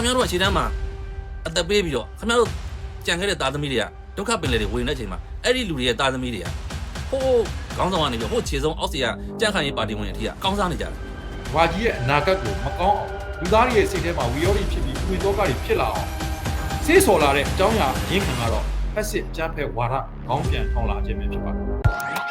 ခင်ဗျားတို့ကခြေတန်းမှာအသက်ပေးပြီးတော့ခင်ဗျားတို့ကြံခဲ့တဲ့သားသမီးတွေကဒုက္ခပင်လယ်တွေဝင်တဲ့အချိန်မှာအဲ့ဒီလူတွေရဲ့သားသမီးတွေကဟိုးခေါင်းဆောင်ကနေပြီးဟိုးခြေဆုံးအောက်စီကကြံ့ခိုင်ရေးပါတီဝင်အထိကကောင်းစားနေကြတယ်။ဘာကြီးရဲ့အနာဂတ်ကိုမကောင်းအောင်လူသားတွေရဲ့စိတ်ထဲမှာဝီရော်ရီဖြစ်ပြီးဝင်တော့ကတွေဖြစ်လာအောင်စေးစော်လာတဲ့အကြောင်းအရာရင်းခံကတော့ဖက်စစ်ကြမ်းဖက်ဝါဒခေါင်းပြန်ထောင်လာခြင်းပဲဖြစ်ပါတယ်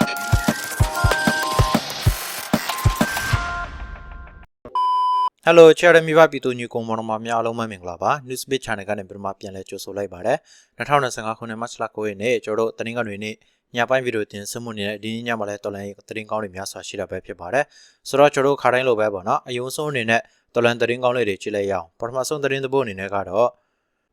ဟယ်လိုချာရမီဘာပြည်သူညူကုံမောင်နှမများအားလုံးပဲမင်္ဂလာပါ Newsbeat Channel ကနေပြန်မှပြန်လဲကြိုဆိုလိုက်ပါတယ်2025ခုနှစ်မတ်လ9ရက်နေ့ကျွန်တော်တို့တင်းကနေနေ့ညပိုင်းဗီဒီယိုတင်ဆက်မှုနေတဲ့ဒီနေ့ညမှာလဲတော်လန်ရေးတင်းကောင်းတွေများစွာရှိတာပဲဖြစ်ပါတယ်ဆိုတော့ကျွန်တော်တို့ခါတိုင်းလိုပဲပေါ့နော်အယုံဆုံးအနေနဲ့တော်လန်တင်းကောင်းလေးတွေကြည့်လိုက်ရအောင်ပထမဆုံးတင်းသဘောအနေနဲ့ကတော့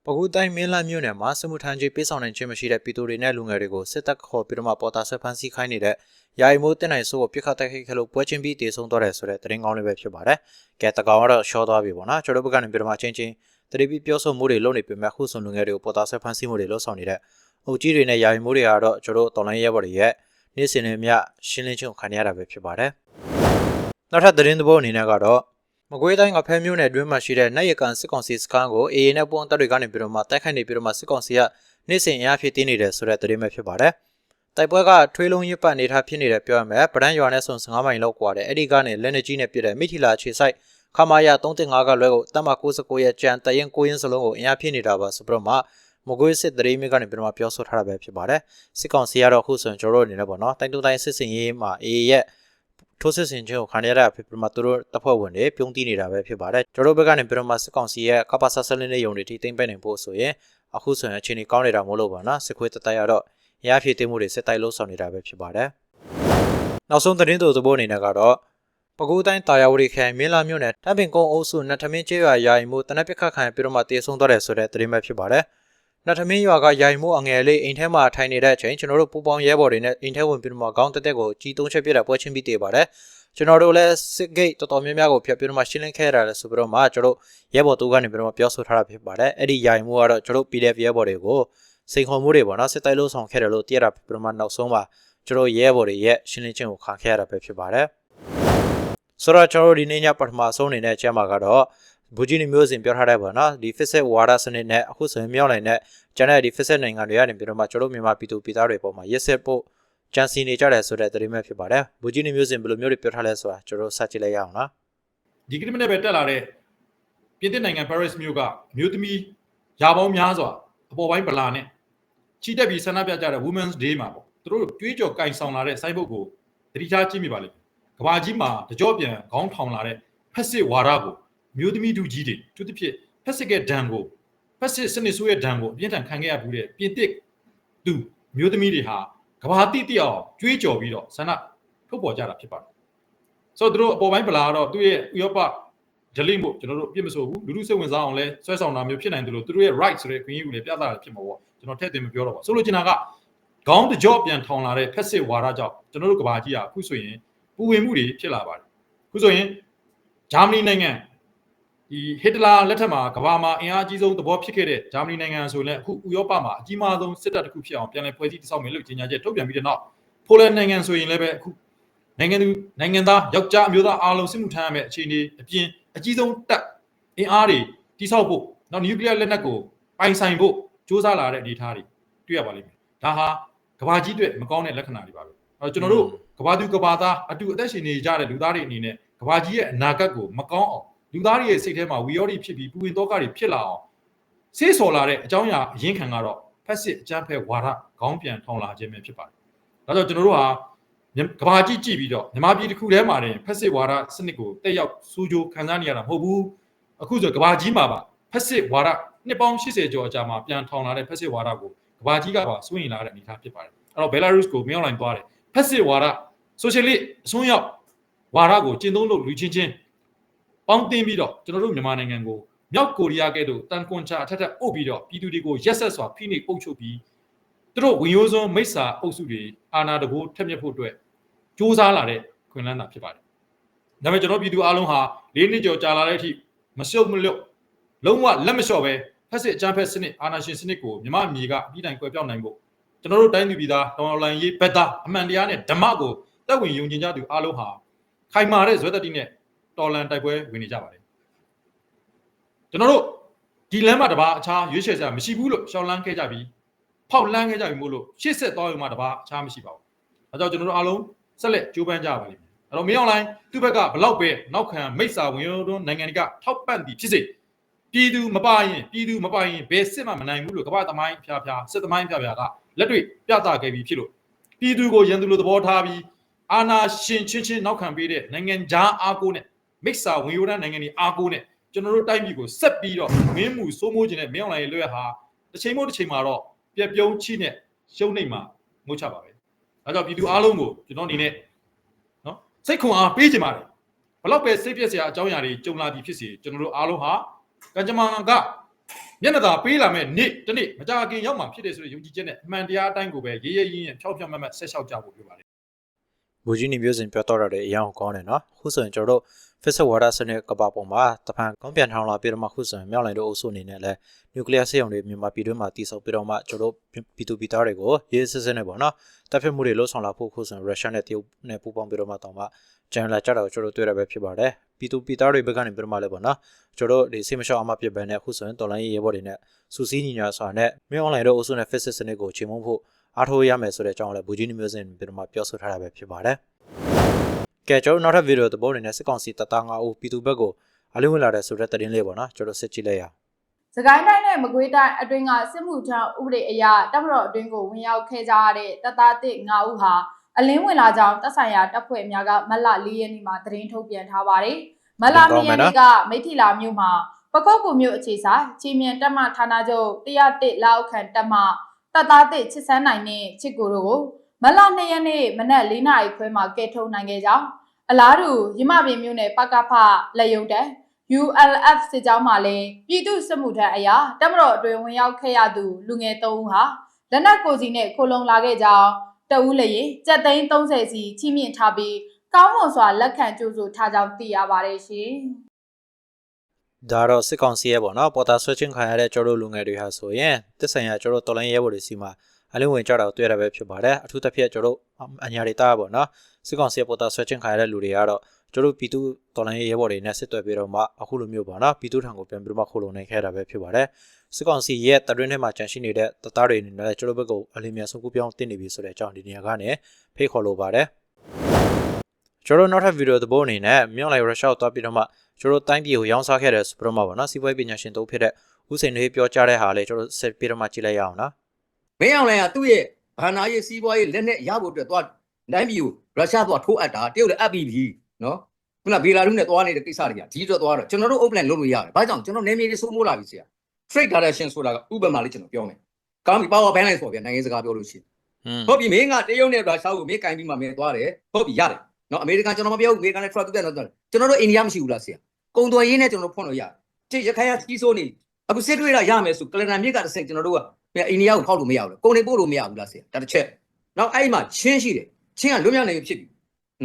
ပကူတိုင်းမင်းလာမြို့နယ်မှာစမှုထမ်းကြီးပေးဆောင်နိုင်ခြင်းမရှိတဲ့ပြည်သူတွေနဲ့လူငယ်တွေကိုစစ်တပ်ခေါ်ပြီးတော့မှပေါ်တာဆက်ဖမ်းဆီးခိုင်းနေတဲ့ယာယီမိုးတင်နိုင်ဆိုးကိုပြစ်ခတ်တိုက်ခိုက်ခဲ့လို့ပွဲချင်းပြီးတည်ဆုံသွားတယ်ဆိုတဲ့သတင်းကောင်းလေးပဲဖြစ်ပါတယ်။ကဲတကောင်ကတော့ရှော့သွားပြီပေါ့နော်။ကျွန်တော်တို့ဘက်ကနေပြီးတော့မှချင်းချင်းတတိပိပြောဆိုမှုတွေလုပ်နေပေမဲ့ခုဆိုလူငယ်တွေကိုပေါ်တာဆက်ဖမ်းဆီးမှုတွေလုပ်ဆောင်နေတဲ့အုပ်ကြီးတွေနဲ့ယာယီမိုးတွေကတော့ကျွန်တော်တို့တော်လိုင်းရဲဘော်တွေရဲ့နေ့စဉ်နဲ့မျှရှင်းလင်းခြင်းကိုခံရတာပဲဖြစ်ပါတယ်။နောက်ထပ်သတင်းသဘောအနေနဲ့ကတော့ မကွေးတိုင်းကဖဲမျိုးနယ်တွင်းမှာရှိတဲ့နိုင်ရကန်စစ်ကောင်စီစခန်းကို AA နဲ့ပူးပေါင်းတပ်တွေကနေပြီးတော့မှတိုက်ခိုက်နေပြီးတော့မှစစ်ကောင်စီကနေ့စဉ်အားဖြည့်တင်းနေတယ်ဆိုတဲ့သတင်းပဲဖြစ်ပါတယ်။တိုက်ပွဲကထွေးလုံးရစ်ပတ်နေတာဖြစ်နေတယ်ပြောရမယ်။ဗရန်ရွာနဲ့ဆုံ15မိုင်လောက်ကွာတယ်။အဲ့ဒီကနေလက်နေကြီးနဲ့ပြစ်တဲ့မိထီလာခြေဆိုင်ခမာယာ305ကလွဲကိုတပ်မ69ရဲ့ကြံတရင်9ရင်းစလုံးကိုအားဖြည့်နေတာပါဆိုပြီးတော့မှမကွေးစစ်တရေမြစ်ကနေပြန်မပြောဆိုထားတာပဲဖြစ်ပါတယ်စစ်ကောင်စီကတော့အခုဆိုရင်ကျွန်တော်တို့အနေနဲ့ပေါ့နော်တိုင်းတူတိုင်းစစ်စင်ရေးမှာ AA ရဲ့ ထိုးစစ်ဆင်ခြင်းကိုခံရတာဖြစ်ပြီးမှသူတို့တပ်ဖွဲ့ဝင်တွေပြုံးတီးနေတာပဲဖြစ်ပါတယ်ကျွန်တော်တို့ဘက်ကနေပြီးတော့မှစစ်ကောင်စီရဲ့ကပ္ပဆဆလင်းတဲ့ယုံတွေထိသိမ့်ပိုက်နိုင်ဖို့ဆိုရင်အခုဆိုရင်အခြေအနေကောင်းနေတာမဟုတ်လို့ပါနော်စစ်ခွေးတတိုက်ရတော့ရဖြည့်သိမ်းမှုတွေစစ်တိုက်လို့ဆောင်နေတာပဲဖြစ်ပါတယ်နောက်ဆုံးသတင်းတို့သဘောအနေနဲ့ကတော့ပကူတိုင်းတာယာဝတီခရိုင်မင်းလာမြို့နယ်တပင်ကုန်းအုပ်စုနတ်ထမင်းကျေးရွာယာယီမှုတနက်ပစ်ခတ်ခံပြီးတော့မှတေဆုံးသွားတယ်ဆိုတဲ့သတင်းပဲဖြစ်ပါတယ် နတ်ထမင်းရွာကယာယီမှုအငယ်လေးအိမ်ထဲမှာထိုင်နေတဲ့အချိန်ကျွန်တော်တို့ပူပေါင်းရဲဘော်တွေနဲ့အိမ်ထဲဝင်ပြီးတော့မှခေါင်းတက်တက်ကိုကြီးသုံးချက်ပြတဲ့ပွဲချင်းပြီးတည်ပါတယ်ကျွန်တော်တို့လည်းစစ်ဂိတ်တော်တော်များများကိုဖျက်ပြီးတော့မှရှင်းလင်းခဲ့ရတယ်ဆိုပြီးတော့မှကျွန်တော်တို့ရဲဘော်တူကနေပြီးတော့မှပြောဆိုထားတာဖြစ်ပါတယ်အဲ့ဒီယာယီမှုကတော့ကျွန်တော်တို့ PDF ရဲဘော်တွေကိုစိန်ခေါ်မှုတွေပေါ့နော်စစ်တိုက်လို့ဆောင်ခဲ့တယ်လို့သိရတာဖြစ်ပြီးတော့မှနောက်ဆုံးမှာကျွန်တော်ရဲဘော်တွေရဲ့ရှင်းလင်းခြင်းကိုခံခဲ့ရတာပဲဖြစ်ပါတယ်ဆိုတော့ကျွန်တော်တို့ဒီနေ့ညပထမဆုံးအနေနဲ့အချက်မှာကတော့ ဘူဂျီနီမျိုးစဉ်ပြောထားတဲ့ပေါ့နော်ဒီ fixed ဝါဒစနစ်နဲ့အခုဆိုရင်မြောက်နိုင်တဲ့ကျန်တဲ့ဒီ fixed နိုင်ငံတွေကနေပြီးတော့မှကျွန်တော်တို့မြန်မာပြည်သူပြည်သားတွေပေါ်မှာရက်ဆက်ဖို့ကြံစီနေကြတယ်ဆိုတဲ့သတင်းပဲဖြစ်ပါတယ်ဘူဂျီနီမျိုးစဉ်ဘယ်လိုမျိုးတွေပြောထားလဲဆိုတာကျွန်တော်တို့စကြည့်လိုက်ရအောင်နော်ဒီကနေ့မနေ့ပဲတက်လာတဲ့ပြင်သစ်နိုင်ငံ Paris မြို့ကအမျိုးသမီးယာပေါင်းများစွာအပေါ်ပိုင်းဗလာနဲ့ချီတက်ပြီးဆန္ဒပြကြတဲ့ Women's Day မှာပေါ့သူတို့ကြွေးကြော်ကင်ဆောင်လာတဲ့စိုင်းဘုတ်ကိုတတိချကြည့်မိပါလိမ့်မယ်ကဘာကြီးမှာတကြော့ပြန်ခေါင်းထောင်လာတဲ့ဖက်စစ်ဝါဒကိုအ မျိုးသမီးဒုကြီးတွေသူတစ်ဖြစ်ဖက်စစ်ရဲ့ဒဏ်ကိုဖက်စစ်စနစ်ဆိုးရဲ့ဒဏ်ကိုအပြင်းထန်ခံခဲ့ရဘူးတဲ့ပြင်သစ်သူအမျိုးသမီးတွေဟာကဘာတိတိအောင်ကြွေးကြော်ပြီးတော့ဆန္ဒထုတ်ပေါ်ကြတာဖြစ်ပါတယ်ဆိုတော့သူတို့အပေါ်ပိုင်းဗလာကတော့သူ့ရဲ့ဥရောပ delete မို့ကျွန်တော်တို့အပြစ်မဆိုဘူးလူလူစိတ်ဝင်စားအောင်လဲဆွဲဆောင်တာမျိုးဖြစ်နိုင်တယ်လို့သူတို့ရဲ့ right ဆိုတဲ့ခွင့်ရကိုလည်းပြသတာဖြစ်မှာပေါ့ကျွန်တော်ထည့်သွင်းမပြောတော့ပါဆိုလိုချင်တာကခေါင်းတကြော့ပြန်ထောင်လာတဲ့ဖက်စစ်ဝါဒကြောင့်ကျွန်တော်တို့ကဘာကြီးอ่ะအခုဆိုရင်ပူဝင်မှုတွေဖြစ်လာပါတယ်အခုဆိုရင်ဂျာမနီနိုင်ငံ ဒီဟစ်တလာလက်ထက်မှာကမ္ဘာမှာအင်အားကြီးဆုံးသဘောဖြစ်ခဲ့တဲ့ဂျာမနီနိုင်ငံဆိုရင်လည်းအခုဥရောပမှာအကြီးမားဆုံးစစ်တပ်တစ်ခုဖြစ်အောင်ပြန်လည်ဖွဲ့စည်းတည်ဆောက်မယ်လို့ကြေညာချက်ထုတ်ပြန်ပြီးတဲ့နောက်ပိုလန်နိုင်ငံဆိုရင်လည်းပဲအခုနိုင်ငံသူနိုင်ငံသားယောက်ျားအမျိုးသားအားလုံးစစ်မှုထမ်းရမယ့်အခြေအနေအပြင်အကြီးဆုံးတပ်အင်အားတွေတိဆောက်ဖို့နောက်နျူကလ িয়ার လက်နက်ကိုပိုင်ဆိုင်ဖို့စ조사လာတဲ့အနေအထားတွေတွေ့ရပါလိမ့်မယ်ဒါဟာကဘာကြီးအတွက်မကောင်းတဲ့လက္ခဏာတွေပါပဲအဲကျွန်တော်တို့ကဘာသူကဘာသားအတူအသက်ရှင်နေကြတဲ့လူသားတွေအနေနဲ့ကဘာကြီးရဲ့အနာဂတ်ကိုမကောင်းအောင် လူသားတွေရဲ့စိတ်ထဲမှာဝီရော်တွေဖြစ်ပြီးပူဝင်တော့ကတွေဖြစ်လာအောင်စေးစော်လာတဲ့အကြောင်းအရာအရင်းခံကတော့ဖက်စစ်အကြမ်းဖက်ဝါဒခေါင်းပြန်ထောင်လာခြင်းပဲဖြစ်ပါတယ်ဒါကြောင့်ကျွန်တော်တို့ဟာကဘာကြီးကြည့်ပြီးတော့မြန်မာပြည်တစ်ခုထဲမှာတင်ဖက်စစ်ဝါဒစနစ်ကိုတက်ရောက်စူးကြိုးခံစားနေရတာမဟုတ်ဘူးအခုဆိုကဘာကြီးမှာပါဖက်စစ်ဝါဒနှစ်ပေါင်း80ကျော်အကြာမှာပြန်ထောင်လာတဲ့ဖက်စစ်ဝါဒကိုကဘာကြီးကပါစွန့်ရင်လာတဲ့အနေအထားဖြစ်ပါတယ်အဲ့တော့ဘယ်လာရုစ်ကိုမြောက်လိုက်သွားတယ်ဖက်စစ်ဝါဒဆိုရှယ်လစ်အစွန်းရောက်ဝါဒကိုကျင့်သုံးလို့လူချင်းချင်း ပေါင်းတင်ပြီးတော့ကျွန်တော်တို့မြန်မာနိုင်ငံကိုမြောက်ကိုရီးယားကဲ့သို့တန်ကွန်ချာအထက်ထက်အုပ်ပြီးတော့ပြည်သူတွေကိုရက်ဆက်စွာဖိနှိပ်အုပ်ချုပ်ပြီးသူတို့ဝင်ရိုးစွန်းမိစ္ဆာအုပ်စုတွေအာဏာတဘိုးထက်မြက်ဖို့အတွက်စ조사လာတဲ့ခွင်လန်းတာဖြစ်ပါတယ်။ဒါပေမဲ့ကျွန်တော်ပြည်သူအားလုံးဟာ၄နှစ်ကျော်ကြာလာတဲ့အထိမရှုပ်မလွတ်လုံးဝလက်မလျှော့ပဲဖက်စစ်အကြမ်းဖက်စနစ်အာဏာရှင်စနစ်ကိုမြမအမြေကအပြီးတိုင်ကွယ်ပြောင်းနိုင်ဖို့ကျွန်တော်တို့တိုင်းသူပြည်သားတော်လှန်ရေးဘက်သားအမှန်တရားနဲ့ဓမ္မကိုတက်ဝင်ယုံကြည်ကြသူအားလုံးဟာခိုင်မာတဲ့ဇွဲတတိနဲ့ တော်လှန်တိုက်ပွဲဝင်နေကြပါတယ်ကျွန်တော်တို့ဒီလမ်းမှာတပါအခြားရွေးချယ်စရာမရှိဘူးလို့ရှောင်းလန်းခဲ့ကြပြီးဖောက်လန်းခဲ့ကြပြီမို့လို့ရှေ့ဆက်သွားရုံမှာတပါအခြားမရှိပါဘူး။အဲကြောင့်ကျွန်တော်တို့အားလုံးဆက်လက်ကြိုးပမ်းကြပါလိမ့်မယ်။အဲ့တော့မင်းအွန်လိုင်းသူ့ဘက်ကဘလောက်ပဲနောက်ခံမိတ်ဆာဝင်ရုံတို့နိုင်ငံတွေကထောက်ပံ့သည်ဖြစ်စေပြည်သူမပါရင်ပြည်သူမပါရင်ဘယ်စစ်မှမနိုင်ဘူးလို့ကမ္ဘာသမိုင်းဖျားဖျားစစ်သမိုင်းဖျားဖျားကလက်တွေ့ပြသခဲ့ပြီးဖြစ်လို့ပြည်သူကိုရန်သူလိုသဘောထားပြီးအာဏာရှင်ချင်းချင်းနောက်ခံပေးတဲ့နိုင်ငံခြားအားကိုးနဲ့ မိတ်ဆာဝင်ရိုးတန်းနိုင်ငံတွေအားကိုးနဲ့ကျွန်တော်တို့တိုင်းပြည်ကိုဆက်ပြီးတော့မင်းမှုစိုးမိုးခြင်းနဲ့မင်းအောင်လိုင်းရဲ့လွှဲဟာတစ်ချိန်မို့တစ်ချိန်မှာတော့ပြက်ပြုံးချိနဲ့ရှုံးနေမှာငို့ချပါပဲ။ဒါကြောင့်ပြည်သူအားလုံးကိုကျွန်တော်အနေနဲ့နော်စိတ်ခွန်အားပေးခြင်းပါတယ်။ဘလောက်ပဲစိတ်ပြည့်စရာအကြောင်းအရာတွေကြုံလာသည်ဖြစ်စေကျွန်တော်တို့အားလုံးဟာကံကြမ္မာကမျက်နှာသာပေးလာမဲ့နေ့တစ်နေ့မကြခင်ရောက်မှာဖြစ်တယ်ဆိုတဲ့ယုံကြည်ချက်နဲ့အမှန်တရားအတိုင်းကိုပဲရေးရေးရင်းရင်းဖြောက်ဖြောက်မတ်မတ်ဆက်လျှောက်ကြဖို့ပြောပါတယ်ဘူကြီးနေမျိုးစဉ်ပြောတော့တဲ့အရာကိုကောင်းတယ်နော်ခုဆိုရင်ကျွန်တော်တို့ Facebook Water စနစ်ကပပုံမှာတဖန်ကောင်းပြန်ထောင်းလာပြီးတော့မှခုဆိုရင်မြောက်လိုင်တို့အုပ်စုအနေနဲ့လည်းနျူကလ িয়ার စစ်ရုံတွေမြန်မာပြည်တွင်းမှာတည်ဆောက်ပြီးတော့မှကျွန်တော်တို့ပြည်သူပြည်သားတွေကိုရေးစစ်စစ်နဲ့ပေါ့နော်တပ်ဖြတ်မှုတွေလှုပ်ဆောင်လာဖို့ခုဆိုရင်ရုရှားနဲ့တရုတ်နဲ့ပူးပေါင်းပြီးတော့မှတောင်းမှကျန်လာကြတာကိုကျွန်တော်တို့တွေ့ရပဲဖြစ်ပါတယ်ပြည်သူပြည်သားတွေဘက်ကနေပြီးတော့မှလည်းပေါ့နော်ကျွန်တော်တို့ဒီစိတ်မလျှော့အမှပြပန်းနဲ့ခုဆိုရင်တော်လိုင်းရေးရဲဘော်တွေနဲ့စူးစီးညီညာစွာနဲ့မြောက်လိုင်တို့အုပ်စုနဲ့ Facebook စနစ်ကိုချိန်မုံဖို့အားထုတ်ရမယ်ဆိုတဲ့အကြောင်းလည်းဘူကြီးနေမျိုးစဉ်ပြီးတော့မှပြောဆိုထားတာပဲဖြစ်ပါတယ် ကဲကျွန်တော်နောက်ထပ်ဗီဒီယိုသဘောအနေနဲ့စစ်ကောင်စီတပ်သား9ဦးပြည်သူဘက်ကိုအလင်းဝင်လာတဲ့ဆိုတဲ့သတင်းလေးပေါ့နော်ကျွန်တော်စစ်ကြည့်လိုက်ရအောင်စကိုင်းတိုင်းနဲ့မကွေးတိုင်းအတွင်းကစစ်မှုထမ်းဥပဒေအရတပ်မတော်အတွင်းကိုဝင်ရောက်ခဲ့ကြရတဲ့တပ်သားတစ်9ဦးဟာအလင်းဝင်လာကြောင်းတပ်ဆိုင်ရာတပ်ဖွဲ့များကမတ်လ4ရက်နေ့မှာသတင်းထုတ်ပြန်ထားပါတယ်။မတ်လ2ရက်နေ့ကမိထီလာမြို့မှာပကောက်ကူမြို့အခြေဆိုင်ချီမြန်တပ်မဌာနချုပ်101လောက်ခန့်တပ်မတပ်သားတစ်ချစ်စန်းနိုင်နဲ့ချစ်ကိုတို့ကို မတ်လ2ရက်နေ့မနက်4နာရီခွဲမှာကဲထုတ်နိုင်ခဲ့ကြောင်းအလားတူရမပင်မြို့နယ်ပကဖလက်ယုံတန်း ULF စစ်ကြောင်းမှလည်းပြည်သူစစ်မှုထမ်းအရာတပ်မတော်အတွင်ဝင်ရောက်ခဲ့ရသူလူငယ်၃ဦးဟာလက်နက်ကိုစီနဲ့ခိုလုံလာခဲ့ကြောင်းတအူးလည်းရင်ကြက်သိန်း30စီချိမြင့်ထားပြီးကောင်းမွန်စွာလက်ခံကြိုးဆိုထားကြောင်းသိရပါတယ်ရှင်။ဒါတော့စစ်ကောင်စီရဲ့ပေါ့နော်ပေါ်တာဆွဲချင်းခံရတဲ့ကျွန်တော်တို့လူငယ်တွေဟာဆိုရင်တစ်ဆိုင်ရာကျွန်တော်တို့တော်လိုင်းရဲဘော်တွေစီမှာ အလင်းဝင်ကြတာကိုတွေ့ရတာပဲဖြစ်ပါတယ်အထူးသဖြင့်ကျွန်တော်တို့အညာတွေတာပေါ့နော်စစ်ကောင်စီရဲ့ပေါ်တာဆွဲချင်းခံရတဲ့လူတွေကတော့ကျွန်တော်တို့ပြည်သူတော်လိုင်းရဲဘော်တွေနဲ့စစ်သွဲပြီးတော့မှအခုလိုမျိုးပေါ့နော်ပြည်သူထံကိုပြန်ပြီးတော့မှခိုးလုံနေခဲ့တာပဲဖြစ်ပါတယ်စစ်ကောင်စီရဲ့တရင်ထဲမှာကြန့်ရှိနေတဲ့တသားတွေအနေနဲ့ကျွန်တော်ဘက်ကိုအလင်းမြန်ဆုံးကူပြောင်းတင်နေပြီဆိုတဲ့အကြောင်းဒီနေရာကနေဖိတ်ခေါ်လိုပါတယ်ကျွန်တော်နောက်ထပ်ဗီဒီယိုသဘောအနေနဲ့မြောက်လိုက်ရုရှားကိုတွားပြီးတော့မှကျွန်တော်တိုင်းပြည်ကိုရောင်းစားခဲ့တဲ့စပရမပေါ့နော်စီးပွားရေးပညာရှင်တို့ဖြစ်တဲ့ဦးစိန်တွေပြောကြားတဲ့ဟာလေကျွန်တော်ဆက်ပြီးတော့မှကြည့်လိုက်ရအောင်နော် မင်းအောင်လှိုင်ကသူ့ရဲ့ဘာနာရေးစီးပွားရေးလက်နဲ့ရဖို့အတွက်သွားတိုင်းပြည်ကိုရုရှားသွားထိုးအပ်တာတရုတ်လည်းအပ်ပြီးပြီနော်ခုနဘေလာရုနဲ့သွားနေတဲ့ကိစ္စတွေကဒီအတွက်သွားတော့ကျွန်တော်တို့ open လုပ်လို့ရတယ်ဘာကြောင့်ကျွန်တော်နေမြေတွေစိုးမိုးလာပြီဆရာ trade direction ဆိုတာကဥပမာလေးကျွန်တော်ပြောမယ်ကောင်းပြီ power balance ပေါ့ဗျာနိုင်ငံစကားပြောလို့ရှိရင်อืมဟုတ်ပြီမင်းကတရုတ်နဲ့ရုရှားကိုမင်းကင်ပြီးမှမင်းသွားတယ်ဟုတ်ပြီရတယ်နော်အမေရိကန်ကျွန်တော်မပြောဘူးအမေရိကန်နဲ့ truck တူတယ်နော်ကျွန်တော်တို့အိန္ဒိယမရှိဘူးလားဆရာကုံသွယ်ရေးနဲ့ကျွန်တော်တို့ဖွင့်လို့ရတယ်ကြည့်ရခိုင်ကကြီးစိုးနေအခုစစ်တွေ့ရရမယ်ဆိုကလန်နာမြစ်ကတစ်ဆင့်ကျွန်တော်တို့က အိန္ဒိယကိုဖောက်လို့မရဘူးလေကုံနေပို့လို့မရဘူးလားဆရာဒါတစ်ချက်နောက်အဲ့ဒီမှာချင်းရှိတယ်ချင်းကလွတ်မြောက်နေပြီဖြစ်ပြီ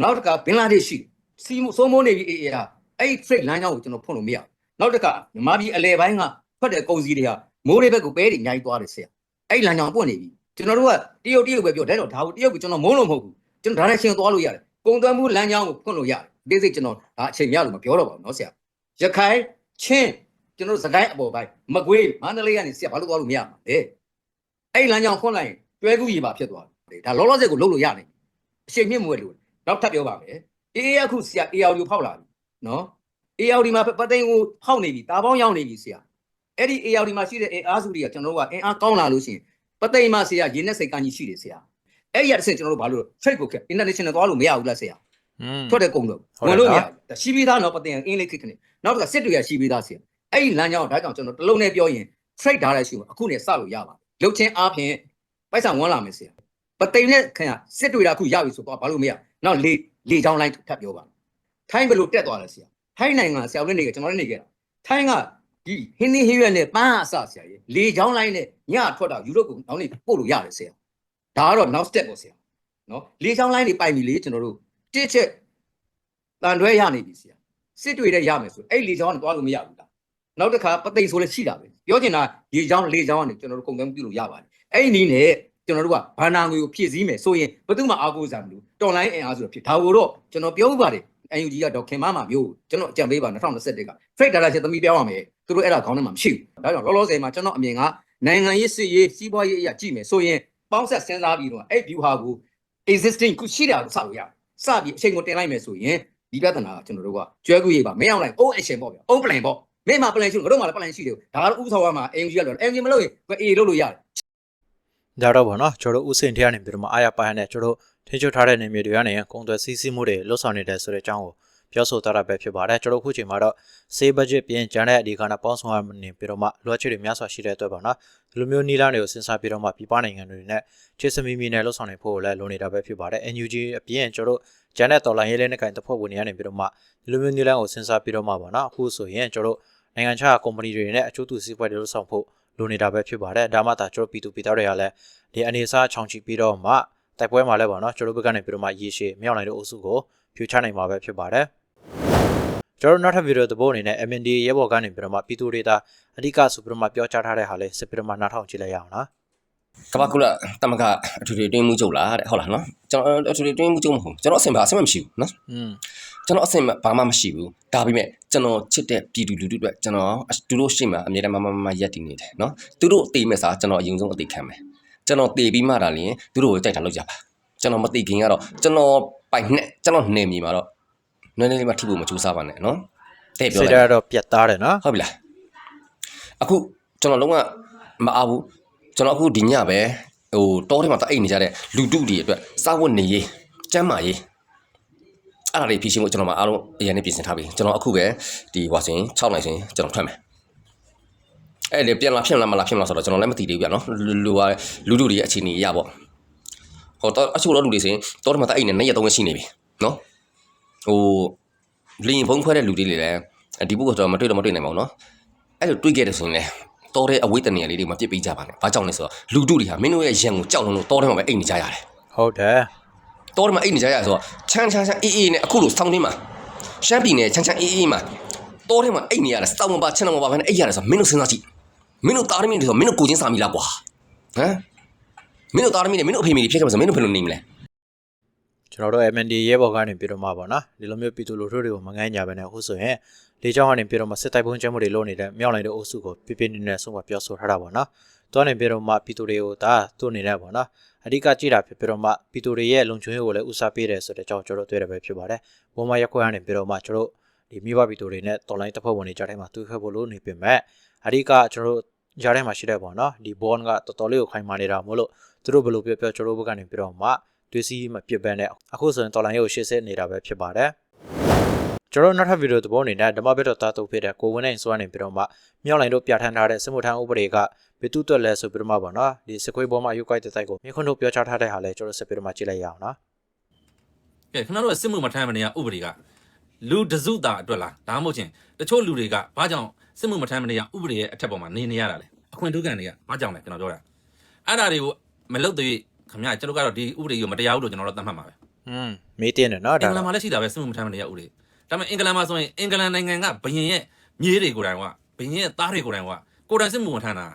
နောက်တစ်ခါဘင်္ဂလားဒေ့ရှ်ရှိတယ်စီမစိုးမိုးနေပြီအေးအေးဟာအဲ့ဒီ trade လမ်းကြောင်းကိုကျွန်တော်ဖွင့်လို့မရဘူးနောက်တစ်ခါမြန်မာပြည်အလဲပိုင်းကဖတ်တဲ့ကုန်စည်တွေဟာမိုးလေးဘက်ကိုပဲတွေအများကြီးသွားတယ်ဆရာအဲ့ဒီလမ်းကြောင်းပွင့်နေပြီကျွန်တော်တို့ကတရုတ်တရုတ်ပဲပြောတယ်တော့ဒါကိုတရုတ်ကိုကျွန်တော်မုန်းလို့မဟုတ်ဘူးကျွန်တော်ဒါနဲ့ရှင်သွားလို့ရတယ်ကုန်သွယ်မှုလမ်းကြောင်းကိုဖွင့်လို့ရတယ်ဒီစိတ်ကျွန်တော်ဒါအချိန်ရလို့မပြောတော့ပါဘူးเนาะဆရာရခိုင်ချင်းကျွန်တော်စကိုင်းအပေါ်ပိုင်းမကွေးမန္တလေးကနေဆရာဘာလို့သွားလို့မရမှာလဲ အဲ့ဒီလမ်းကြောင်းဖွင့်လိုက်ရင်တွဲကူကြီးပါဖြစ်သွားတယ်ဒါလောလောဆယ်ကိုလုပ်လို့ရတယ်အချိန်မြင့်မှုလို့နောက်ထပ်ပြောပါမယ်အေးအေးအခုဆရာ AR ကိုဖောက်လာပြီနော် AR ဒီမှာပသိန်းကိုဖောက်နေပြီတာပေါင်းရောက်နေပြီဆရာအဲ့ဒီ AR ဒီမှာရှိတဲ့အင်အားစုတွေကကျွန်တော်တို့ကအင်အားကောင်းလာလို့ရှိရင်ပသိန်းမှာဆရာရင်းနဲ့စိတ်ကန်းကြီးရှိတယ်ဆရာအဲ့ဒီရတဲ့ကျွန်တော်တို့ဘာလို့ trade ကိုခက် international သွားလို့မရဘူးလားဆရာอืมထွက်တဲ့ကုန်တော့ဟုတ်တယ်ဝင်လို့မရနော်ဘူးဒါရှိပြီးသားတော့ပတင်အင်းလေးခစ်ခနဲ့နောက်တစ်ခါစစ်တွေကရှိပြီးသားဆရာအဲ့ဒီလမ်းကြောင်းဒါကြောင့်ကျွန်တော်တလုံးနဲ့ပြောရင် trade ထားတဲ့ရှိမှာအခုနဲ့စလို့ရပါတယ် လုတ်ချင်းအားဖြင့်ပိုက်ဆံဝင်လာမယ်ဆရာပတိန်နဲ့ခင်ဗျစစ်တွေကအခုရပြီဆိုတော့ဘာလို့မရနောက်လေလေချောင်းလိုင်းထပ်ပြောပါထိုင်းဘယ်လိုတက်သွားလဲဆရာထိုင်းနိုင်ငံဆရာလည်းနေခဲ့ကျွန်တော်လည်းနေခဲ့တာထိုင်းကဒီဟင်းသီးဟင်းရွက်နဲ့ပန်းအစဆရာကြီးလေချောင်းလိုင်းနဲ့ညထွက်တာယူရိုကိုနောက်နေ့ပို့လို့ရတယ်ဆရာဒါကတော့ now step ပေါ့ဆရာနော်လေချောင်းလိုင်းတွေပိုင်ပြီလေကျွန်တော်တို့တစ်ချက်တန်တွဲရနေပြီဆရာစစ်တွေတဲ့ရမယ်ဆိုအဲ့လေချောင်းကနေသွားလို့မရဘူးလားနောက်တစ်ခါပသိမ်ဆိုလည်းရှိတာပဲ ပြောချင်တာလေချောင်းလေချောင်းကနေကျွန်တော်တို့ကုန်သွယ်မှုပြုလို့ရပါတယ်အဲ့ဒီနည်းနဲ့ကျွန်တော်တို့ကဘာနာငွေကိုဖြည့်ဆည်းမယ်ဆိုရင်ဘယ်သူမှအားကိုးစားမလို့တော်လိုင်းအင်အားဆိုတော့ဖြစ်ဒါကိုတော့ကျွန်တော်ပြောဥပါတယ် NUG ကဒေါက်ခင်မမမျိုးကျွန်တော်အကြံပေးပါ2021က trade data ချက်သမီးပြောင်းရမယ်သူတို့အဲ့ဒါခေါင်းထဲမှာမရှိဘူးဒါကြောင့်လောလောဆယ်မှာကျွန်တော်အမြင်ကနိုင်ငံရေးစစ်ရေးစီးပွားရေးအရာကြည့်မယ်ဆိုရင်ပေါင်းဆက်စဉ်းစားပြီးတော့အဲ့ view ဟာကို existing ခုရှိတာကိုစလို့ရစပြီးအချိန်ကိုတင်လိုက်မယ်ဆိုရင်ဒီပြဿနာကကျွန်တော်တို့ကကျွဲကူရေးပါမင်းအောင်လိုက် O action ပေါ့ဗျာ O plan ပေါ့ မင်းမှာ plan ရှိလို့ငါတို့မှလည်း plan ရှိတယ်ဒါကတော့ဥဆောင်ရမှာ NUG ကလို့ NUG မလို့ရင် A လို့လို့ရတယ်ဒါတော့ဗောနော်ကျွန်တော်တို့ဥစဉ်တရားနေပြီးတော့မှအားရပါရနဲ့ကျွန်တော်တို့ထင်းချွတ်ထားတဲ့နေမြေတွေကနေကုန်သွယ်စီးဆင်းမှုတွေလှုပ်ဆောင်နေတယ်ဆိုတဲ့အကြောင်းကိုပြောဆိုထားတာပဲဖြစ်ပါတယ်ကျွန်တော်တို့ခုချိန်မှာတော့ save budget ပြင်ကျန်တဲ့အဒီကနာပေါင်းဆောင်ရနေပြီးတော့မှလိုအပ်ချက်တွေများစွာရှိတဲ့အတွက်ပါနော် ဒီလိုမျိုးနီလာတွေကိုစဉ်းစားပြီးတော့မှပြည်ပနိုင်ငံတွေနဲ့ချစ်စမီမီနဲ့လှုပ်ဆောင်နေဖို့လည်းလိုနေတာပဲဖြစ်ပါတယ် NUG အပြင်ကျွန်တော်တို့ကျန်တဲ့တော်လိုင်းရေးလေးနဲ့ကင်တစ်ဖွဲ့ဝင်နေရနေပြီးတော့မှဒီလိုမျိုးနီလာကိုစဉ်းစားပြီးတော့မှပါနော်အခုဆိုရင်ကျွန်တော်တို့နိုင်ငံခြားကုမ္ပဏီတွေနဲ့အကျိုးတူစီးပွားတွေလှုပ်ဆောင်ဖို့လိုနေတာပဲဖြစ်ပါတယ်ဒါမှသာကျွန်တော်ပြည်သူပြည်သားတွေကလည်းဒီအနေအစားချောင်ချီပြီးတော့မှတိုက်ပွဲမှာလည်းပေါ့နော်ကျွန်တော်တို့ဘက်ကနေပြီးတော့မှရေရှည်မြောက်နိုင်တဲ့အုပ်စုကိုဖြူချနိုင်မှာပဲဖြစ်ပါတယ် ကျွန်တော်တို့နောက်ထပ်ဗီဒီယိုတစ်ပုဒ်အနေနဲ့ MND ရဲဘော်ကနေပြီးတော့မှပြည်သူတွေသာအဓိကဆိုပြီးတော့မှပြောကြားထားတဲ့ဟာလေးစစ်ပြီးတော့မှနားထောင်ကြည့်လိုက်ရအောင်နော်ကဘာကုလတမကအထူးတွင်းမှုချုပ်လားတဲ့ဟုတ်လားနော်ကျွန်တော်အထူးတွင်းမှုချုပ်မဟုတ်ကျွန်တော်အဆင်ပါအဆင်မရှိဘူးနော်อืมကျွန်တော်အဆင်ဘာမှမရှိဘူးဒါပေမဲ့ကျွန်တော်ချစ်တဲ့ပြည်သူလူထုအတွက်ကျွန်တော်သူတို့ရှိမှအမြဲတမ်းမမမရက်တည်နေတယ်နော်သူတို့အသေးမဲ့စားကျွန်တော်အရင်ဆုံးအသေးခံမယ်ကျွန်တော်တည်ပြီးမှဒါလျင်သူတို့ကိုကြိုက်တာလုပ်ကြပါကျွန်တော်မတည်ခင်ကတော့ကျွန်တော်ပိုက်နဲ့ကျွန်တော်နေမြေမှာတော့ နည်းနည်းလေးမှထိဖို့မကြိုးစားပါနဲ့နော်တဲ့ပြောစိတ်လိုက်ဓာတ်တော့ပြတ်သားတယ်နော်ဟုတ်ပြီလားအခုကျွန်တော်လုံးဝမအားဘူးကျွန်တော်အခုဒီညပဲဟိုတောထဲမှာတအိတ်နေကြတဲ့လူတုတွေအတွက်စားဝတ်နေရေးကျမ်းမာရေးအဲ့ဒါတွေဖြည့်ရှင်းဖို့ကျွန်တော်မအားလုံးအရင်နဲ့ပြင်ဆင်ထားပြီကျွန်တော်အခုပဲဒီဟွာစင်6နိုင်စင်ကျွန်တော်ထွက်မယ်အဲ့လေပြန်လာဖြစ်မလားမလားဖြစ်မလားဆိုတော့ကျွန်တော်လည်းမသိသေးဘူးဗျာနော်လူလူကလူတုတွေရဲ့အခြေအနေရပေါ့ဟောတော့အချို့တော့လူတွေစင်တောထဲမှာတအိတ်နဲ့နေ့ရက်သုံးရက်ရှိနေပြီနော် ဟိုလင်းဘုံခွဲတဲ့လူတွေလေလည်းဒီဘုတ်ကတော့မတွေ့တော့မတွေ့နိုင်ပါဘူးနော်အဲ့လိုတွေးခဲ့တယ်ဆိုရင်လေတော်တဲ့အဝိတ္တနေရလေးတွေမပြစ်ပေးကြပါနဲ့။ဘာကြောင့်လဲဆိုတော့လူတုတွေဟာမင်းတို့ရဲ့ရန်ကိုကြောက်လုံးလို့တော်ထဲမှာပဲအိတ်နေကြရတယ်ဟုတ်တယ်။တော်ထဲမှာအိတ်နေကြရဆိုတော့ချမ်းချမ်းချမ်းအေးအေးနဲ့အခုလိုစောင်းတင်းမှာရှမ်းပြည်နယ်ချမ်းချမ်းအေးအေးမှာတော်ထဲမှာအိတ်နေရတယ်စောင်းမပါချမ်းမပါဘဲနဲ့အိတ်ရတယ်ဆိုတော့မင်းတို့စဉ်းစားကြည့်။မင်းတို့တာရမင်းတွေဆိုမင်းတို့ကိုချင်းစာမိလားကွာ။ဟမ်မင်းတို့တာရမင်းတွေမင်းတို့အဖေမိတွေဖြစ်ခဲ့မှာဆိုမင်းတို့ဘယ်လိုနေမလဲ ကျွန်တော်တို့ MND ရဲဘော်ကနေပြီးတော့မှပေါ့နော်ဒီလိုမျိုးပြည်သူလူထုတွေကိုမငန်းညာပဲနဲ့အခုဆိုရင်လေကြောင်းကနေပြီးတော့မှစစ်တိုက်ပုံကျမှုတွေလုပ်နေတဲ့မြောက်နိုင်တဲ့အုပ်စုကိုပြပြနေနေဆုံးမပြောဆိုထားတာပေါ့နော်တွားနေပြီးတော့မှပြည်သူတွေကိုဒါသူ့အနေနဲ့ပေါ့နော်အဓိကကြည့်တာဖြစ်ပြီးတော့မှပြည်သူတွေရဲ့လုံခြုံရေးကိုလည်းဦးစားပေးတယ်ဆိုတဲ့အကြောင်းကျွန်တော်တို့တွေ့ရပဲဖြစ်ပါတယ်ဘုံမရက်ခွဲကနေပြီးတော့မှကျွန်တော်တို့ဒီမိဘပြည်သူတွေနဲ့ online တပ်ဖွဲ့ဝင်တွေကြားထဲမှာတွေ့ခဲ့ဖို့လို့နေပြင်မဲ့အဓိကကျွန်တော်တို့ကြားထဲမှာရှိတဲ့ပေါ့နော်ဒီ bond ကတော်တော်လေးကိုခိုင်မာနေတာမို့လို့သူတို့ဘယ်လိုပြောပြောကျွန်တော်တို့ဘက်ကနေပြီးတော့မှ တွေးစီးမပြစ်ပန်းတဲ့အခုဆိုရင်တော်လိုင်းရုပ်ရှေ့ဆက်နေတာပဲဖြစ်ပါတယ်ကျွန်တော်နောက်ထပ်ဗီဒီယိုသဘောအနေနဲ့ဓမ္မဘက်တော်သားတုပ်ဖြစ်တဲ့ကိုဝင်းနိုင်စွမ်းနေပြီးတော့မှမြောက်လိုင်းတို့ပြဋ္ဌာန်းထားတဲ့စစ်မှုထမ်းဥပဒေကဘယ်သူ့အတွက်လဲဆိုပြီးတော့မှပေါ့နော်ဒီစကွေးပေါ်မှာယူကိုက်တဲ့တိုက်ကိုမြေခွန်းတို့ပြောချထားတဲ့ဟာလဲကျွန်တော်စစ်ပြီးတော့မှကြည့်လိုက်ရအောင်နော်ကဲခင်ဗျားတို့ကစစ်မှုမထမ်းမနေရဥပဒေကလူတစုတာအတွက်လားဒါမှမဟုတ်ချင်းတချို့လူတွေကဘာကြောင့်စစ်မှုမထမ်းမနေရဥပဒေရဲ့အထက်ပေါ်မှာနေနေရတာလဲအခွင့်ဒုက္ခတွေကဘာကြောင့်လဲကျွန်တော်ပြောတာအဲ့ဒါတွေကိုမလုပ်သေး ခင်ဗျာကျွန်တော်ကတော့ဒီဥပဒေကိုမတရားဘူးလို့ကျွန်တော်တို့သတ်မှတ်ပါပဲอืมမေးတင်တယ်နော်အင်ဒါ္ဂလန်မှာလည်းရှိတာပဲစစ်မှုမထမ်းမနေရဥပဒေဒါပေမဲ့အင်္ဂလန်မှာဆိုရင်အင်္ဂလန်နိုင်ငံကဘရင်ရဲ့မြေးတွေကိုယ်တိုင်ကဘရင်ရဲ့သားတွေကိုယ်တိုင်ကကိုယ်တိုင်စစ်မှုမထမ်းတာ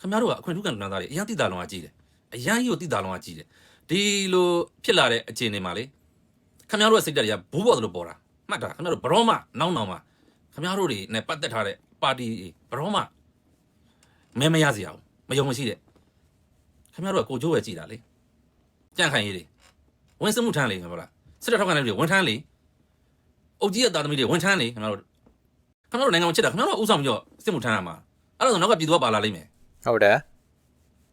ခင်ဗျားတို့ကအခွင့်ဒုက္ခလူသားတွေအရင်တိတာလုံးကကြည့်တယ်အရင်ကြီးကိုတိတာလုံးကကြည့်တယ်ဒီလိုဖြစ်လာတဲ့အခြေအနေမှာလေခင်ဗျားတို့ရဲ့စိတ်ဓာတ်တွေကဘူးပေါ်သလိုပေါ်တာမှတ်တာခင်ဗျားတို့ဘရောမနောက်နောက်မှာခင်ဗျားတို့တွေနဲ့ပတ်သက်ထားတဲ့ပါတီဘရောမမဲမရစရာဘူးမယုံမရှိတဲ့ ခင်ဗျားတို့ကကိုကျိုးပဲကြည်တာလေကြန့်ခိုင်ရေးတွေဝင်စမှုထမ်းလေခင်ဗျာလားစစ်တပ်ထောက်ခံတဲ့တွေဝင်ထမ်းလေအုပ်ကြီးရဲ့တာသမီတွေဝင်ထမ်းလေခင်ဗျားတို့ခင်ဗျားတို့နိုင်ငံကိုချစ်တာခင်ဗျားတို့ဥဆောင်ပြီးတော့စစ်မှုထမ်းရမှာအဲ့ဒါဆိုနောက်ကပြည်သူကပါလာလိမ့်မယ်ဟုတ်တယ်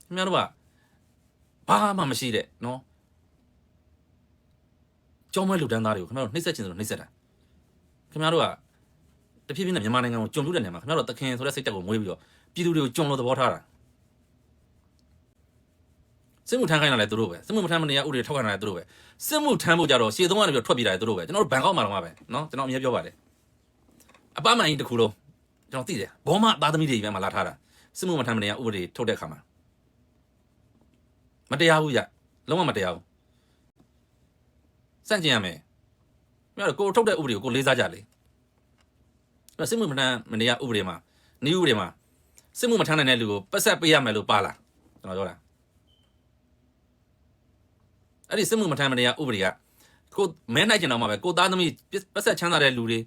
ခင်ဗျားတို့ကဘာမှမရှိတဲ့နော်ကြောင်းမွဲလူတန်းသားတွေကိုခင်ဗျားတို့နှိမ့်ဆက်ခြင်းဆိုလို့နှိမ့်ဆက်တာခင်ဗျားတို့ကတဖြည်းဖြည်းနဲ့မြန်မာနိုင်ငံကိုကြုံပြတဲ့နေရာမှာခင်ဗျားတို့သခင်ဆိုတဲ့စိတ်တက်ကိုမွေးပြီးတော့ပြည်သူတွေကိုကြုံလို့သဘောထားတာ စစ်မှုထမ်းခိုင်းတာလည်းသူတို့ပဲစစ်မှုမထမ်းမနေရဥတွေထောက်ခံတာလည်းသူတို့ပဲစစ်မှုထမ်းဖို့ကြတော့ရှေ့သုံးကနေပြီးတော့ထွက်ပြေးတာလည်းသူတို့ပဲကျွန်တော်တို့ဘန်ကောက်မှာတော့ပဲနော်ကျွန်တော်အမြဲပြောပါတယ်အပမန်ကြီးတစ်ခုလုံးကျွန်တော်သိတယ်ဘောမသားသမီးတွေပဲမှာလာထားတာစစ်မှုမထမ်းမနေရဥတွေထုတ်တဲ့ခါမှာမတရားဘူးရလုံးဝမတရားဘူးစန့်ကျင်ရမယ်မြတ်ကိုထုတ်တဲ့ဥပဒေကိုကိုလေးစားကြလေအဲ့စစ်မှုမထမ်းမနေရဥပဒေမှာနေဥပဒေမှာစစ်မှုမထမ်းနိုင်တဲ့လူကိုပတ်ဆက်ပေးရမယ်လို့ပါလားကျွန်တော်ပြောတာ အဲ့ဒီစစ်မှုမထမ်းမနေရဥပဒေကကိုမဲနိုင်ကျင်တော့မှာပဲကိုသားသမီးပတ်ဆက်ချမ်းသာတဲ့လူတွေ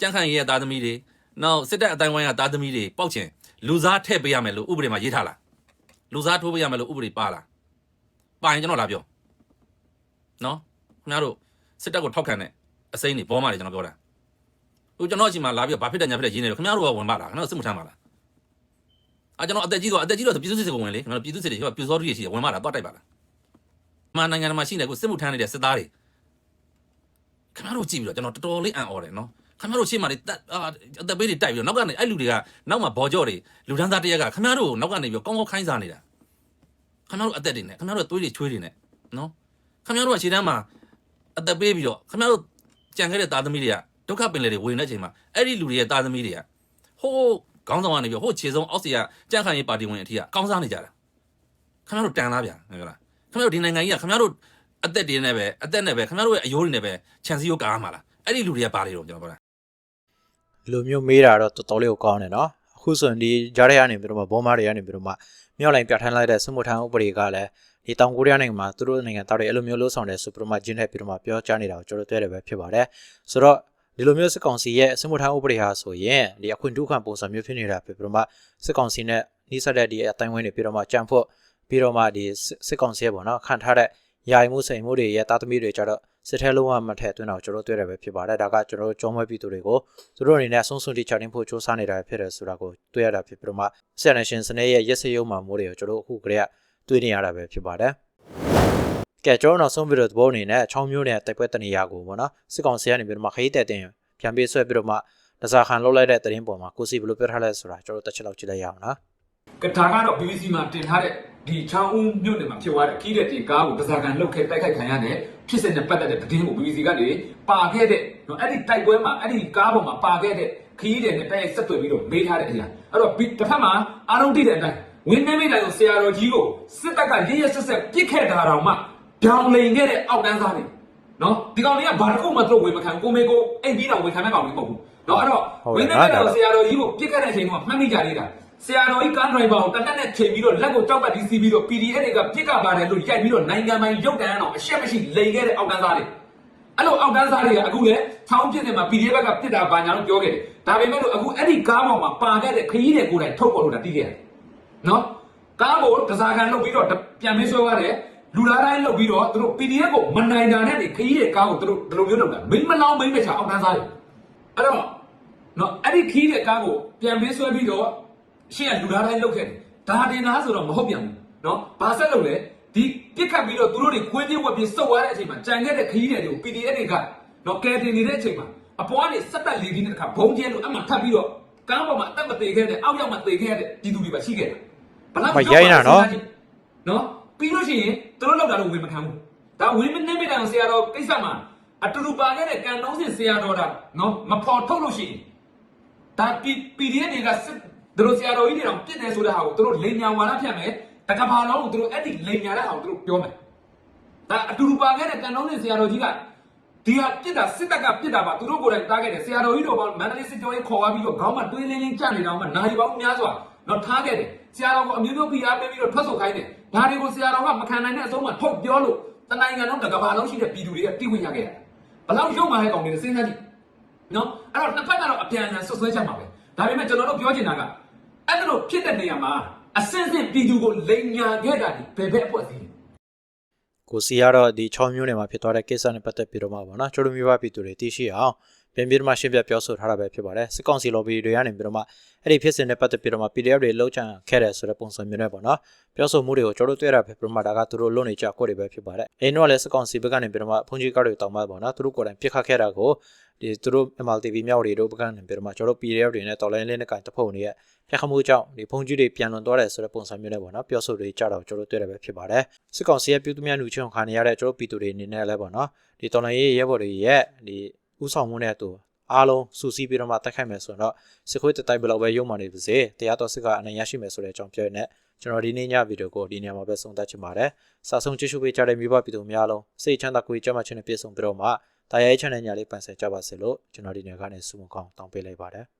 ကြန့်ခိုင်ရဲသားသမီးတွေနောက်စစ်တပ်အတိုင်းဝိုင်းကသားသမီးတွေပေါက်ချင်လူစားထည့်ပေးရမယ်လို့ဥပဒေမှာရေးထားလားလူစားထိုးပေးရမယ်လို့ဥပဒေပါလားပါရင်ကျွန်တော်လာပြောနော်ခင်ဗျားတို့စစ်တပ်ကိုထောက်ခံတဲ့အစိမ်းတွေဘောမတွေကျွန်တော်ပြောတာဟိုကျွန်တော်အချိန်မှာလာပြီးဘာဖြစ်တယ်ညာဖြစ်တယ်ရင်းနေတယ်ခင်ဗျားတို့ကဝင်ပါလားခင်ဗျားတို့စစ်မှုထမ်းပါလားအာကျွန်တော်အသက်ကြီးတော့အသက်ကြီးတော့ပြည်သူစစ်ကိုဝင်လေခင်ဗျားတို့ပြည်သူစစ်တွေဟိုပြူစောတူရရှိတယ်ဝင်ပါလားတော့တိုက်ပါလား မှန်နိုင်ငံမှာရှိနေကိုစစ်မှုထမ်းနေတဲ့စစ်သားတွေခင်ဗျားတို့ကြည့်ပြီးတော့ကျွန်တော်တော်တော်လေးအံ့ဩတယ်နော်ခင်ဗျားတို့ရှေ့မှာတွေတက်အာအသက်ပေးတွေတိုက်ပြီးတော့နောက်ကနေအဲ့လူတွေကနောက်မှာဘော်ကြော့တွေလူဒန်းသားတရက်ကခင်ဗျားတို့နောက်ကနေပြီးတော့ကောင်းကောင်းခိုင်းစားနေတာခင်ဗျားတို့အသက်တွေနဲ့ခင်ဗျားတို့သွေးတွေချွေးတွေနဲ့နော်ခင်ဗျားတို့ကခြေတန်းမှာအသက်ပေးပြီးတော့ခင်ဗျားတို့ကြံခဲ့တဲ့သားသမီးတွေကဒုက္ခပင်လေတွေဝင်တဲ့အချိန်မှာအဲ့ဒီလူတွေရဲ့သားသမီးတွေကဟိုးခေါင်းဆောင်ကနေပြီးဟိုးခြေဆုံးအောက်စီကကြံ့ခိုင်ရေးပါတီဝင်အထိကကောင်းစားနေကြတာခင်ဗျားတို့တန်လားဗျာဟုတ်လား ခင်ဗျားတို့ဒီနိုင်ငံကြီးကခင်ဗျားတို့အသက်တွေနဲ့ပဲအသက်နဲ့ပဲခင်ဗျားတို့ရဲ့အယိုးတွေနဲ့ပဲခြံစည်းရိုးကားမှာလားအဲ့ဒီလူတွေကပါလေတော့ကျွန်တော်ပြောတာဒီလိုမျိုးမေးတာတော့တော်တော်လေးကိုကောင်းတယ်နော်အခုဆိုရင်ဒီကြားထဲကနေပြီးတော့မှဘောမားတွေကနေပြီးတော့မှမြောက်လိုင်းပြဋ္ဌာန်းလိုက်တဲ့စမှုထမ်းဥပဒေကလည်းဒီတောင်ကိုရီးယားနိုင်ငံမှာသူတို့နိုင်ငံသားတွေအဲ့လိုမျိုးလှုပ်ဆောင်တဲ့ဆိုပြီးတော့မှဂျင်းထက်ပြီးတော့မှပြောကြားနေတာကိုကျွန်တော်တွေ့ရတယ်ပဲဖြစ်ပါတယ်ဆိုတော့ဒီလိုမျိုးစစ်ကောင်စီရဲ့စမှုထမ်းဥပဒေဟာဆိုရင်ဒီအခွင့်ဒုက္ခပုံစံမျိုးဖြစ်နေတာဖြစ်ပြီးတော့မှစစ်ကောင်စီနဲ့နှိစက်တဲ့ဒီအတိုင်းဝင်းတွေပြီးတော့မှကြံဖို့ ပြီးတော့မှဒီစစ်ကောင်စီရဲ့ပေါ့နော်ခံထားတဲ့ယာယီမှုစိန်မှုတွေရဲ့တာသမီတွေကြတော့စစ်ထဲလုံးဝမထည့်သွင်းတော့ကျွန်တော်တွေ့ရတယ်ပဲဖြစ်ပါတယ်ဒါကကျွန်တော်တို့ကြောင်းမွဲပြည်သူတွေကိုသူတို့အနေနဲ့အဆုံးစွန်တိချတင်ဖို့စ조사နေတာဖြစ်တယ်ဆိုတာကိုတွေ့ရတာဖြစ်ပြီးတော့မှဆက်နရှင်စနေရဲ့ရက်စရုံမှာမိုးတွေကိုကျွန်တော်တို့အခုကလေးကတွေ့နေရတာပဲဖြစ်ပါတယ်။ကဲကျွန်တော်နောက်ဆုံးဗီဒီယိုသဘောအနေနဲ့6မျိုးနဲ့တိုက်ပွဲတနေရာကိုပေါ့နော်စစ်ကောင်စီကနေပြီးတော့မှခရီးတဲ့တင်ပြန်ပေးဆွဲပြီးတော့မှဒဇာခန်လှုပ်လိုက်တဲ့တရင်ပေါ်မှာကိုစီဘယ်လိုပြောထားလဲဆိုတာကျွန်တော်တစ်ချက်လောက်ကြည့်လိုက်ရအောင်နော်ကဒါကတော့ BBC မှာတင်ထားတဲ့ ဒီချောင်းဦးမြို့နယ်မှာဖြစ်သွားတဲ့ခီးတဲ့တင်ကားကိုဒဇာကန်လှုပ်ခဲတိုက်ခိုက်ခံရတဲ့ဖြစ်စဉ်နဲ့ပတ်သက်တဲ့သတင်းကို BBC ကနေပါခဲ့တဲ့နော်အဲ့ဒီတိုက်ပွဲမှာအဲ့ဒီကားပေါ်မှာပါခဲ့တဲ့ခီးတဲ့နဲ့တိုက်ရိုက်ဆက်သွယ်ပြီးတော့မေးထားတဲ့အရာအဲ့တော့တစ်ဖက်မှာအားလုံးသိတဲ့အတိုင်းဝင်းနေမိတိုင်းကိုဆရာတော်ကြီးကိုစစ်တပ်ကရရဆက်ဆက်ပြစ်ခဲ့တာတောင်မှပြောင်းလိန်ခဲ့တဲ့အောက်တန်းသားတွေနော်ဒီကောင်လေးကဘာတစ်ခုမှသူတို့ဝေမခံကိုမေကိုအိမ်ပြီးတော့ဝေခံမဲ့ကောင်လေးမဟုတ်ဘူးနော်အဲ့တော့ဝင်းနေမိတိုင်းကိုဆရာတော်ကြီးကိုပြစ်ခဲ့တဲ့အချိန်ကမှတ်မိကြသေးတာ ဆရာတော်ကြီးကန်ဒရိုင်ဘာကိုတနက်နဲ့ချိန်ပြီးတော့လက်ကိုတောက်ပတ်ပြီးစီးပြီးတော့ PDF တွေကပြစ်ကပါတယ်လို့ရိုက်ပြီးတော့နိုင်ငံပိုင်ရုပ်တံအောင်အရှက်မရှိလိန်ခဲ့တဲ့အောက်တန်းသားတွေအဲ့လိုအောက်တန်းသားတွေကအခုလည်းချောင်းပြစ်နေမှာ PDF ဘက်ကပြစ်တာဘာညာလို့ပြောခဲ့တယ်ဒါပေမဲ့လို့အခုအဲ့ဒီကားပေါ်မှာပါခဲ့တဲ့ခရီးတွေကိုယ်တိုင်ထုတ်ပေါ်လို့တာတီးခဲ့တယ်နော်ကားကိုတစားကန်လုပ်ပြီးတော့ပြန်မင်းဆွဲသွားတယ်လူလားတိုင်းလုပ်ပြီးတော့သူတို့ PDF ကိုမနိုင်တာနဲ့နေခရီးတွေကားကိုသူတို့ဒီလိုမျိုးလုပ်တာမိမလောင်းမိမချအောက်တန်းသားတွေအဲ့တော့နော်အဲ့ဒီခရီးတဲ့ကားကိုပြန်ပေးဆွဲပြီးတော့ ရှေ့ကလူသားတိုင်းလောက်ခဲ့တယ်ဒါတင်သားဆိုတော့မဟုတ်ပြန်ဘူးနော်ဘာဆက်လုပ်လဲဒီပြစ်ခတ်ပြီးတော့သူတို့တွေခွေးပြစ်ဝက်ပြစ်စုပ်သွားတဲ့အချိန်မှာကြံခဲ့တဲ့ခရီးတွေကို PDF တွေကတော့ကဲတင်နေတဲ့အချိန်မှာအပွားတွေဆက်တက်လေးပြီးတဲ့အခါဘုံကျဲလို့အမှထပ်ပြီးတော့ကားပေါ်မှာအသက်မသေးခဲ့တဲ့အောက်ရောက်မှာသေခဲ့တဲ့ပြည်သူတွေပါရှိခဲ့တာဘလောက်ရိုင်းတာနော်နော်ပြီးလို့ရှိရင်သူတို့လောက်တာတော့ဝင်မခံဘူးဒါဝင်းမနေမိတယ်ဆရာတော်ကိစ္စမှာအတူတူပါခဲ့တဲ့ကံတောင်းစင်ဆရာတော်တာနော်မဖော်ထုတ်လို့ရှိရင်ဒါ PDF တွေက သူတို့ဆရာတော်ကြီးတွေတော့ပြစ်တယ်ဆိုတဲ့ဟာကိုသူတို့လိန်ညာဝါဒဖြတ်မယ်တကဘာလုံးကိုသူတို့အဲ့ဒီလိန်ညာတဲ့ဟာကိုသူတို့ပြောမယ်ဒါအတူတူပါခဲ့တဲ့တန်တုံးနဲ့ဆရာတော်ကြီးကဒီဟာပြစ်တာစစ်တပ်ကပြစ်တာပါသူတို့ကိုယ်တိုင်တားခဲ့တယ်ဆရာတော်ကြီးတို့ကမန္တလေးစစ်ကြောရေးခေါ်သွားပြီးတော့ခေါင်းမှာတွေးလင်းလင်းကြနေတော့မှနိုင်ပေါင်းများစွာတော့ထားခဲ့တယ်ဆရာတော်ကအမျိုးမျိုးဖိအားပေးပြီးတော့ထွက်ဆိုခိုင်းတယ်ဒါတွေကိုဆရာတော်ကမခံနိုင်တဲ့အဆုံးမှာထုတ်ပြောလို့တနိုင်ငံလုံးတကဘာလုံးရှိတဲ့ပြည်သူတွေကတိဝိညာခဲ့ရတယ်ဘလောက်ရုံမာတဲ့ကောင်တွေစဉ်းစားကြည့်နော်အဲ့တော့နှစ်ဖက်ကတော့အပြန်အလှန်ဆွဆွဲချက်မှာပဲဒါပေမဲ့ကျွန်တော်တို့ပြောချင်တာက အဲ့ဒါလို့ဖြစ်တဲ့နေရာမှာအစင်းစင်းပြည်သူကိုလိန်ညာခဲ့တာဒီဘယ်ဘက်အဖွဲ့အစည်းလဲကိုစီကတော့ဒီ6မျိုးနဲ့မှာဖြစ်သွားတဲ့ကိစ္စနဲ့ပတ်သက်ပြီးတော့မှပေါ့နော်ကျွန်တော်မျိုးပါပြည်သူတွေသိရှိအောင်ပြန်ပြီးတော့မှရှင်းပြပြောဆိုထားတာပဲဖြစ်ပါတယ်စစ်ကောင်စီ lobby တွေကနေပြီးတော့မှအဲ့ဒီဖြစ်စဉ်နဲ့ပတ်သက်ပြီးတော့မှ PDF တွေလောက်ချန်ခဲ့တယ်ဆိုတဲ့ပုံစံမျိုးနဲ့ပေါ့နော်ပြောဆိုမှုတွေကိုကျွန်တော်တို့တွေ့ရတာပဲပြီးတော့မှဒါကသူတို့လွတ်နေကြကိုယ်တွေပဲဖြစ်ပါတယ်အင်းတော့လည်းစစ်ကောင်စီဘက်ကနေပြီးတော့မှဖုန်ကြီးကောက်တွေတောင်းပါပေါ့နော်သူတို့ကိုယ်တိုင်ပြစ်ခတ်ခဲ့တာကို ဒီသူတို့ MLTV မြောက်တွေတို့ဘက်ကနေပြီးတော့မှကျွန်တော်တို့ PDF တွေနဲ့တော်လိုင်းလေးနဲ့ကင်တဖုံတွေရဲ့ပြက်ခမှုကြောင့်ဒီဖုန်ကြီးတွေပြန်လွန်သွားတယ်ဆိုတဲ့ပုံစံမျိုးနဲ့ပေါ့နော်ပြောဆိုတွေကြတော့ကျွန်တော်တို့တွေ့ရပဲဖြစ်ပါတယ်စစ်ကောင်စီရဲ့ပြုသူများလူချင်းခံနေရတဲ့ကျွန်တော်ပြည်သူတွေအနေနဲ့လည်းပေါ့နော်ဒီတော်လိုင်းရေးရဲဘော်တွေရဲ့ဒီဥဆောင်မှုနဲ့အတူအားလုံးစူးစီးပြီးတော့မှတက်ခိုက်မယ်ဆိုတော့စစ်ခွေးတတိုက်ဘယ်လောက်ပဲရုံမှနေပါစေတရားတော်စစ်ကအနိုင်ရရှိမယ်ဆိုတဲ့အကြောင်းပြောရတဲ့ကျွန်တော်ဒီနေ့ညဗီဒီယိုကိုဒီနေရာမှာပဲဆုံးသတ်ချင်ပါတယ်။စာဆုံးကြည့်ရှုပေးကြတဲ့မိဘပြည်သူများလုံးစိတ်ချမ်းသာကိုယ်ကြမ်းမှချင်းနဲ့ပြည့်စုံပြီးတော့မှ တာယာရဲ့ channel ညာလေးပန်ဆယ်ကြပါစေလို့ကျွန်တော်ဒီနေ့ကနေဆုမကောင်းတောင်းပေးလိုက်ပါတယ်။